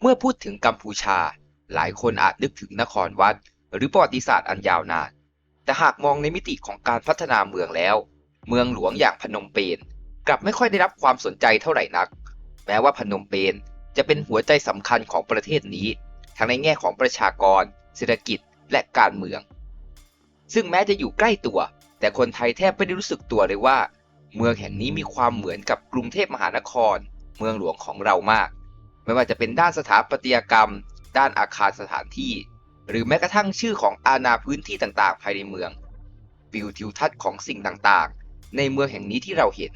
เมื่อพูดถึงกัมพูชา หลายคนอาจนึกถึงนครวัด หรือประวัติศาสตร์อันยาวนาน แต่หากมองในมิติของการพัฒนาเมืองแล้ว เมืองหลวงอย่างพนมเปญกลับไม่ค่อยได้รับความสนใจเท่าไหร่นัก แม้ว่าพนมเปญจะเป็นหัวใจสำคัญของประเทศนี้ ทั้งในแง่ของประชากร เศรษฐกิจ และการเมือง ซึ่งแม้จะอยู่ใกล้ตัว แต่คนไทยแทบไม่ได้รู้สึกตัวเลยว่า เมืองแห่งนี้มีความเหมือนกับกรุงเทพมหานคร เมืองหลวงของเรามาก ไม่ว่าจะเป็นด้านสถาปัตยกรรม ด้านอาคารสถานที่ หรือแม้กระทั่งชื่อของอาณาพื้นที่ต่างๆ ภายในเมืองวิวทิวทัศน์ของสิ่งต่างๆ ในเมืองแห่งนี้ที่เราเห็น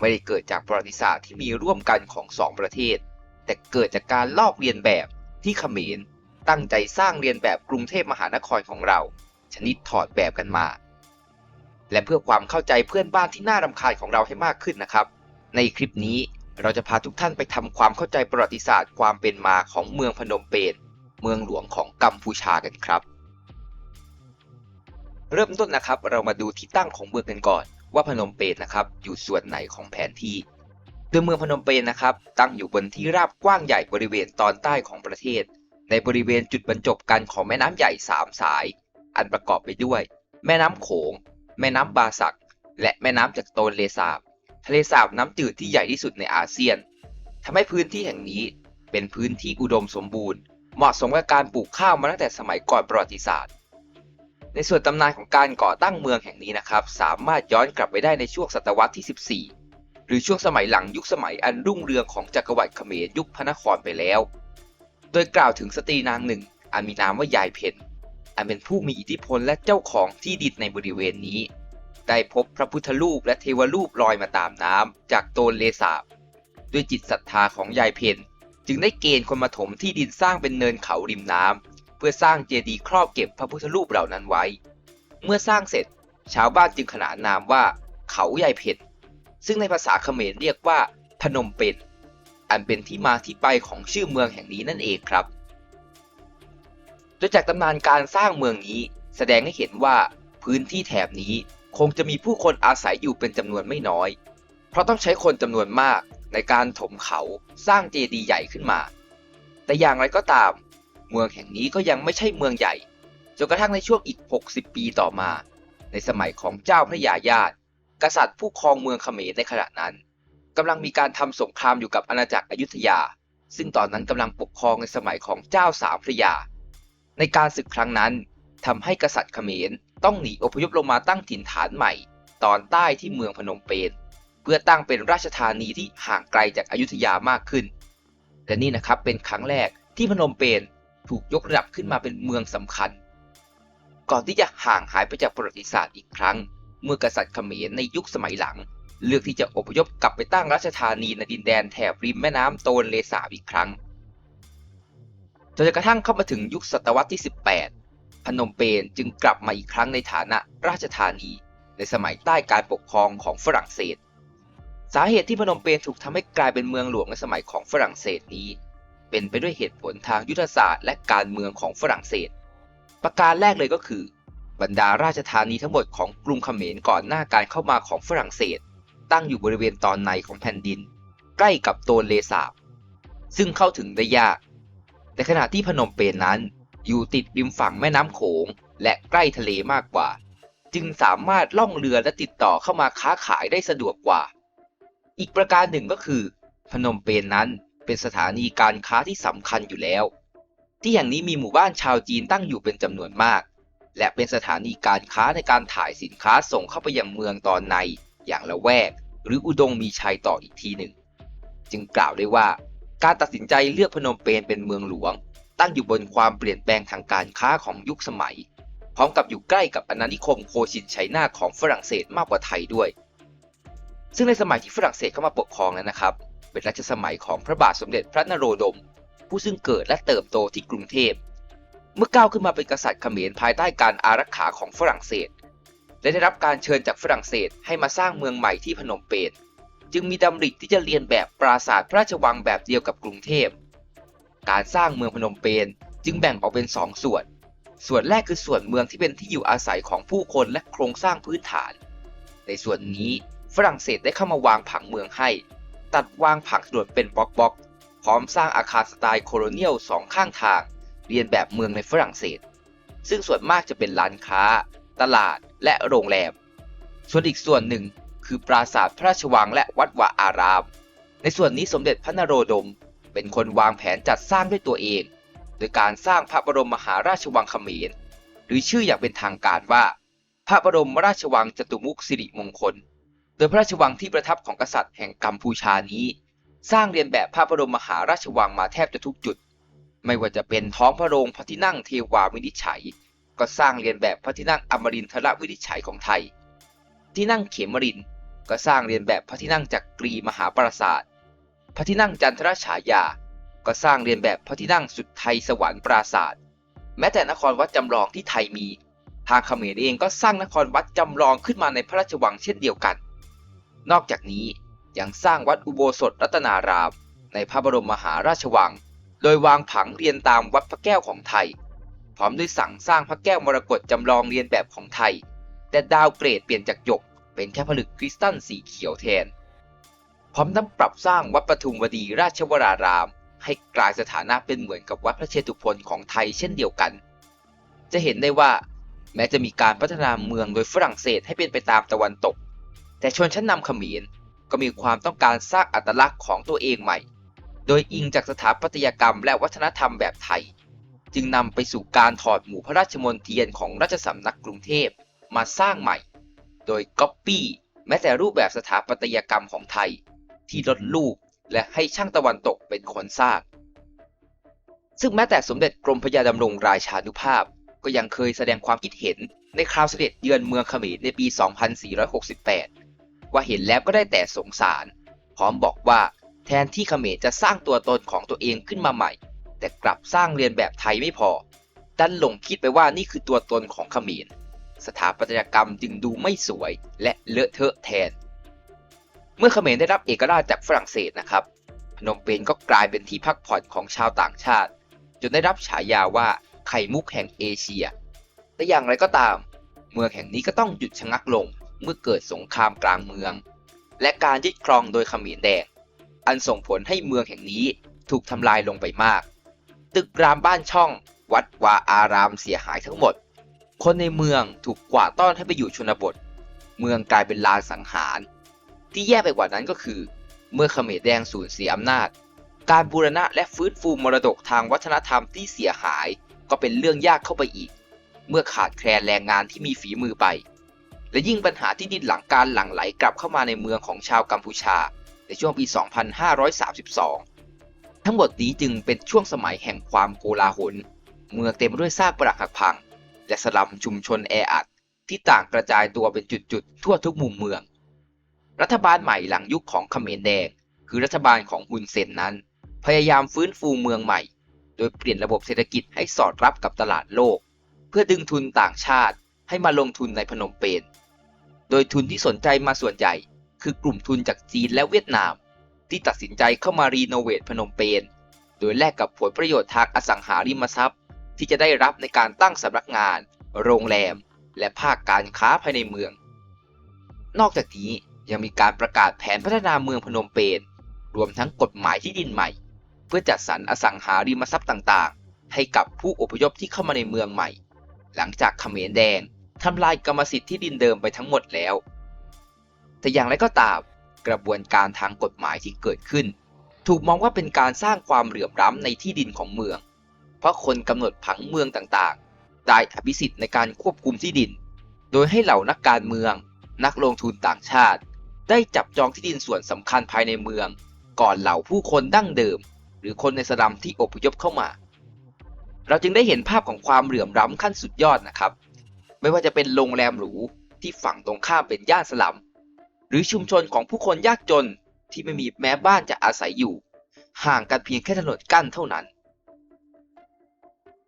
ไม่ได้เกิดจากประวัติศาสตร์ที่มีร่วมกันของสองประเทศ แต่เกิดจากการลอกเรียนแบบที่เขมรตั้งใจสร้างเรียนแบบกรุงเทพมหานครของเรา ชนิดถอดแบบกันมา และเพื่อความเข้าใจเพื่อนบ้านที่น่ารำคาญของเราให้มากขึ้นนะครับ ในคลิปนี้ เราจะพาทุกท่านไปทำความเข้าใจประวัติศาสตร์ความเป็นมาของเมืองพนมเปญเมืองหลวงของกัมพูชากันครับ เริ่มต้นนะครับ เรามาดูที่ตั้งของเมืองกันก่อน ว่าพนมเปญนะครับอยู่ส่วนไหนของแผนที่โดยเมืองพนมเปญนะครับตั้งอยู่บนที่ราบกว้างใหญ่บริเวณตอนใต้ของประเทศ ในบริเวณจุดบรรจบกันของแม่น้ำใหญ่ 3 สาย อันประกอบไปด้วย แม่น้ำโขง แม่น้ำบาสัก และแม่น้ำจากโตนเลสาบ ทะเลสาบน้ำจืดที่ใหญ่ที่สุดในอาเซียนทำให้พื้นที่แห่งนี้เป็นพื้นที่อุดมสมบูรณ์ เหมาะสมกับการปลูกข้าวมาตั้งแต่สมัยก่อนประวัติศาสตร์ ในส่วนตำนานของการก่อตั้งเมืองแห่งนี้นะครับ สามารถย้อนกลับไปได้ในช่วงศตวรรษที่ 14 หรือช่วงสมัยหลังยุคสมัยอันรุ่งเรืองของจักรวรรดิเขมรยุคพระนครไปแล้ว โดยกล่าวถึงสตรีนางหนึ่งอันมีนามว่ายายเพนอันเป็นผู้มีอิทธิพลและเจ้าของที่ดินในบริเวณนี้ ได้พบพระพุทธรูปและเทวรูปลอยมาตามน้ำจากโตนเลสาบ ด้วยจิตศรัทธาของยายเพนจึงได้เกณฑ์คนมาถมที่ดินสร้างเป็นเนินเขาริมน้ำเพื่อสร้างเจดีย์ครอบเก็บพระพุทธรูปเหล่านั้นไว้ เมื่อสร้างเสร็จ ชาวบ้านจึงขนานนามว่า เขายายเพนซึ่งในภาษาเขมรเรียกว่า พนมเปญอันเป็นที่มาที่ไปของชื่อเมืองแห่งนี้นั่นเองครับโดยจากตำนานการสร้างเมืองนี้แสดงให้เห็นว่าพื้นที่แถบนี้ คงจะมีผู้คนอาศัยอยู่เป็นจำนวนไม่น้อย เพราะต้องใช้คนจำนวนมากในการถมเขาสร้างเจดีย์ใหญ่ขึ้นมา แต่อย่างไรก็ตาม เมืองแห่งนี้ก็ยังไม่ใช่เมืองใหญ่ จนกระทั่งในช่วงอีก 60 ปีต่อมา ในสมัยของเจ้าพระยาญาติ กษัตริย์ผู้ครองเมืองเขมรในขณะนั้นกำลังมีการทำสงครามอยู่กับอาณาจักรอยุธยา ซึ่งตอนนั้นกำลังปกครองในสมัยของเจ้าสามพระยา ในการศึกครั้งนั้นทำให้กษัตริย์เขมร ต้องหนีอพยพลงมาตั้งถิ่นฐานใหม่ ตอนใต้ที่เมืองพนมเปญเพื่อตั้งเป็นราชธานีที่ห่างไกลจากอายุทยามากขึ้น และนี่นะครับเป็นครั้งแรกที่พนมเปญถูกยกระดับขึ้นมาเป็นเมืองสำคัญ ก่อนที่จะห่างหายไปจากประวัติศาสตร์อีกครั้ง เมื่อกษัตริย์เขมรในยุคสมัยหลัง เลือกที่จะอพยพกลับไปตั้งราชธานีในดินแดนแถบริมแม่น้ำโตนเลสาบอีกครั้งจนกระทั่งเข้ามาถึงยุคศตวรรษที่ 18 พนมเปญจึงกลับมาอีกครั้งในฐานะราชธานี ในสมัยใต้การปกครองของฝรั่งเศส สาเหตุที่พนมเปญถูกทำให้กลายเป็นเมืองหลวงในสมัยของฝรั่งเศสนี้ เป็นไปด้วยเหตุผลทางยุทธศาสตร์และการเมืองของฝรั่งเศส ประการแรกเลยก็คือ บรรดาราชธานีทั้งหมดของกรุงเขมรก่อนหน้าการเข้ามาของฝรั่งเศส ตั้งอยู่บริเวณตอนในของแผ่นดิน ใกล้กับโตนเลสาบซึ่งเข้าถึงได้ยากแต่ขณะที่พนมเปญนั้น อยู่ติดริมฝั่งแม่น้ำโขง และใกล้ทะเลมากกว่า จึงสามารถล่องเรือและติดต่อเข้ามาค้าขายได้สะดวกกว่า อีกประการหนึ่งก็คือ พนมเปญนั้นเป็นสถานีการค้าที่สำคัญอยู่แล้ว ที่แห่งนี้มีหมู่บ้านชาวจีนตั้งอยู่เป็นจำนวนมาก และเป็นสถานีการค้าในการถ่ายสินค้าส่งเข้าไปยังเมืองตอนในอย่างละแวก หรืออุดงมีชัยต่ออีกทีหนึ่ง จึงกล่าวได้ว่าการตัดสินใจเลือกพนมเปญเป็นเมืองหลวง ตั้งอยู่บนความเปลี่ยนแปลงทางการค้าของยุคสมัย พร้อมกับอยู่ใกล้กับอาณานิคมโคชินไชน่าของฝรั่งเศสมากกว่าไทยด้วย ซึ่งในสมัยที่ฝรั่งเศสเข้ามาปกครองนั้นนะครับ เป็นรัชสมัยของพระบาทสมเด็จพระนโรดม ผู้ซึ่งเกิดและเติบโตที่กรุงเทพ เมื่อก้าวขึ้นมาเป็นกษัตริย์เขมรภายใต้การอารักขาของฝรั่งเศส และได้รับการเชิญจากฝรั่งเศสให้มาสร้างเมืองใหม่ที่พนมเปญ จึงมีดำริที่จะเรียนแบบปราสาทพระราชวังแบบเดียวกับกรุงเทพ การสร้างเมืองพนมเปญจึงแบ่งออกเป็นสองส่วน ส่วนแรกคือส่วนเมืองที่เป็นที่อยู่อาศัยของผู้คนและโครงสร้างพื้นฐาน ในส่วนนี้ฝรั่งเศสได้เข้ามาวางผังเมืองให้ ตัดวางผังถนนเป็นบล็อกๆ พร้อมสร้างอาคารสไตล์โคโลเนียลสองข้างทาง เรียนแบบเมืองในฝรั่งเศส ซึ่งส่วนมากจะเป็นร้านค้า ตลาดและโรงแรม ส่วนอีกส่วนหนึ่งคือปราสาทพระราชวังและวัดวาอาราม ในส่วนนี้สมเด็จพระนโรดม เป็นคนวางแผนจัดสร้างด้วยตัวเอง โดยการสร้างพระบรมมหาราชวังเขมร หรือชื่ออย่างเป็นทางการว่า พระบรมราชวังจตุมุขสิริมงคล โดยพระราชวังที่ประทับของกษัตริย์แห่งกัมพูชานี้ สร้างเรียนแบบพระบรมมหาราชวังมาแทบจะทุกจุด ไม่ว่าจะเป็นท้องพระโรงพระที่นั่งเทวาวินิจฉัย ก็สร้างเรียนแบบพระที่นั่งอมรินทรวินิจฉัยของไทย ที่นั่งเขมรินก็สร้างเรียนแบบพระที่นั่งจักรีมหาปราสาท พระที่นั่งจันทรฉายา ก็สร้างเรียนแบบพระที่นั่งสุดไทยสวรรค์ปราสาทแม้แต่นครวัดจำลองที่ไทยมี ทางเขมรเองก็สร้างนครวัดจำลองขึ้นมาในพระราชวังเช่นเดียวกัน นอกจากนี้ยังสร้างวัดอุโบสถรัตนาราม ในพระบรมมหาราชวัง โดยวางผังเรียนตามวัดพระแก้วของไทย พร้อมด้วยสั่งสร้างพระแก้วมรกตจำลองเรียนแบบของไทย แต่ดาวเกรดเปลี่ยนจากหยกเป็นแค่ผลึกคริสตัลสีเขียวแทน พร้อมทั้งปรับสร้างวัดปทุมวดีราชวราราม ให้กลายสถานะเป็นเหมือนกับวัดพระเชตุพนของไทยเช่นเดียวกัน จะเห็นได้ว่า แม้จะมีการพัฒนาเมืองโดยฝรั่งเศสให้เป็นไปตามตะวันตก แต่ชนชั้นนำเขมรก็มีความต้องการสร้างอัตลักษณ์ของตัวเองใหม่ โดยอิงจากสถาปัตยกรรมและวัฒนธรรมแบบไทย จึงนำไปสู่การถอดหมู่พระราชมนเทียนของราชสำนักกรุงเทพมาสร้างใหม่ โดยก๊อปปี้แม้แต่รูปแบบสถาปัตยกรรมของไทย ที่ลดรูปและให้ช่างตะวันตกเป็นคนสร้าง ซึ่งแม้แต่สมเด็จกรมพระยาดำรงราชานุภาพ ก็ยังเคยแสดงความคิดเห็นในคราวเสด็จเยือนเมืองเขมรในปี 2468 ว่าเห็นแล้วก็ได้แต่สงสาร พร้อมบอกว่าแทนที่เขมรจะสร้างตัวตนของตัวเองขึ้นมาใหม่ แต่กลับสร้างเรียนแบบไทยไม่พอ ดันหลงคิดไปว่านี่คือตัวตนของเขมรสถาปัตยกรรมจึงดูไม่สวยและเลอะเทอะแทน เมื่อเขมรได้รับเอกราชจากฝรั่งเศสนะครับ พนมเปญก็กลายเป็นที่พักผ่อนของชาวต่างชาติ จนได้รับฉายาว่าไข่มุกแห่งเอเชีย แต่อย่างไรก็ตาม เมืองแห่งนี้ก็ต้องหยุดชะงักลงเมื่อเกิดสงครามกลางเมือง และการยึดครองโดยเขมรแดง อันส่งผลให้เมืองแห่งนี้ถูกทำลายลงไปมาก ตึกรามบ้านช่อง วัดวาอารามเสียหายทั้งหมด คนในเมืองถูกกวาดต้อนให้ไปอยู่ชนบท เมืองกลายเป็นลานสังหาร ที่แย่ไปกว่านั้นก็คือ เมื่อเขมรแดงสูญเสียอำนาจ การบูรณะและฟื้นฟูมรดกทางวัฒนธรรมที่เสียหายก็เป็นเรื่องยากเข้าไปอีก เมื่อขาดแคลนแรงงานที่มีฝีมือไป และยิ่งปัญหาที่ดินหลังการหลั่งไหลกลับเข้ามาในเมืองของชาวกัมพูชา ในช่วงปี 2532 ทั้งหมดนี้จึงเป็นช่วงสมัยแห่งความโกลาหล เมืองเต็มด้วยซากปรักหักพัง และสลัมชุมชนแออัดที่ต่างกระจายตัวเป็นจุดๆทั่วทุกมุมเมือง รัฐบาลใหม่หลังยุคของเขมรแดง คือรัฐบาลของฮุนเซนนั้น พยายามฟื้นฟูเมืองใหม่ โดยเปลี่ยนระบบเศรษฐกิจให้สอดรับกับตลาดโลก เพื่อดึงทุนต่างชาติให้มาลงทุนในพนมเปญโดยทุนที่สนใจมาส่วนใหญ่ คือกลุ่มทุนจากจีนและเวียดนาม ที่ตัดสินใจเข้ามารีโนเวทพนมเปญโดยแลกกับผลประโยชน์ทางอสังหาริมทรัพย์ ที่จะได้รับในการตั้งสำนักงาน โรงแรม และภาคการค้าภายในเมือง นอกจากนี้ ยังมีการประกาศแผนพัฒนาเมืองพนมเปญรวมทั้งกฎหมายที่ดินใหม่ เพื่อจัดสรรอสังหาริมทรัพย์ต่างๆ ให้กับผู้อพยพที่เข้ามาในเมืองใหม่ หลังจากเขมรแดงทำลายกรรมสิทธิ์ที่ดินเดิมไปทั้งหมดแล้ว แต่อย่างไรก็ตามกระบวนการทางกฎหมายที่เกิดขึ้น ถูกมองว่าเป็นการสร้างความเหลื่อมล้ำในที่ดินของเมือง เพราะคนกำหนดผังเมืองต่างๆ ได้อภิสิทธิ์ในการควบคุมที่ดิน โดยให้เหล่านักการเมือง นักลงทุนต่างชาติ ได้จับจองที่ดินส่วนสำคัญภายในเมือง ก่อนเหล่าผู้คนดั้งเดิม หรือคนในสลัมที่อพยพเข้ามา เราจึงได้เห็นภาพของความเหลื่อมล้ำขั้นสุดยอดนะครับ ไม่ว่าจะเป็นโรงแรมหรูที่ฝั่งตรงข้ามเป็นย่านสลัม หรือชุมชนของผู้คนยากจนที่ไม่มีแม้บ้านจะอาศัยอยู่ ห่างกันเพียงแค่ถนนกั้นเท่านั้น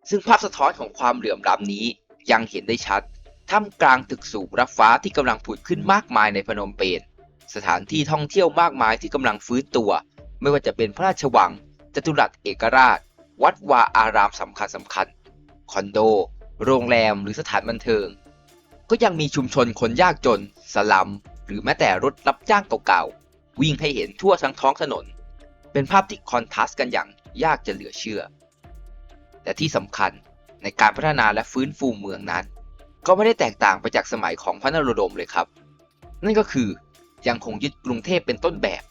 ซึ่งภาพสะท้อนของความเหลื่อมล้ำนี้ยังเห็นได้ชัดท่ามกลางตึกสูงรับฟ้าที่กำลังผุดขึ้นมากมายในพนมเปญ สถานที่ท่องเที่ยวมากมายที่กำลังฟื้นตัว ไม่ว่าจะเป็นพระราชวังจตุรัสเอกราช วัดวาอารามสำคัญสำคัญ คอนโด โรงแรมหรือสถานบันเทิง ก็ยังมีชุมชนคนยากจน สลัม หรือแม้แต่รถรับจ้างเก่าๆ วิ่งให้เห็นทั่วทั้งท้องถนน เป็นภาพที่คอนทราสต์กันอย่างยากจะเหลือเชื่อ แต่ที่สำคัญในการพัฒนาและฟื้นฟูเมืองนั้น ก็ไม่ได้แตกต่างไปจากสมัยของพระนโรดมเลยครับ นั่นก็คือ ยังคงยึดกรุงเทพเป็นต้นแบบ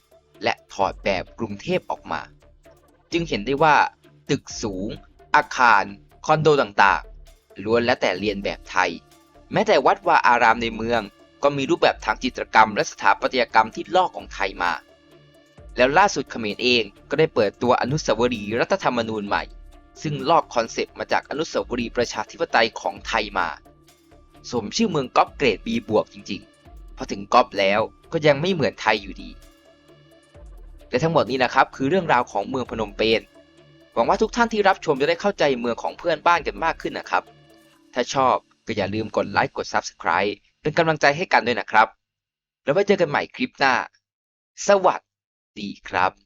และถอดแบบกรุงเทพออกมา จึงเห็นได้ว่า ตึกสูง อาคาร คอนโดต่างๆ ล้วนและแต่เรียนแบบไทย แม้แต่วัดวาอารามในเมือง ก็มีรูปแบบทางจิตรกรรม และสถาปัตยกรรมที่ลอกของไทยมา แล้วล่าสุดเขมรเองก็ได้เปิดตัวอนุสาวรีย์รัฐธรรมนูญใหม่ ซึ่งลอกคอนเซปต์มาจากอนุสาวรีย์ประชาธิปไตยของไทยมา สมชื่อเมืองก๊อปเกรด B บวกจริงๆพอถึงก๊อปแล้ว ก็ยังไม่เหมือนไทยอยู่ดี และทั้งหมดนี้นะครับคือเรื่องราวของเมืองพนมเปญหวังว่าทุกท่านที่รับชมจะได้เข้าใจเมืองของเพื่อนบ้านกันมากขึ้นนะครับ ถ้าชอบก็อย่าลืมกดไลค์กด Subscribe เป็นกำลังใจให้กันด้วยนะครับ แล้วไว้เจอกันใหม่คลิปหน้า สวัสดีครับ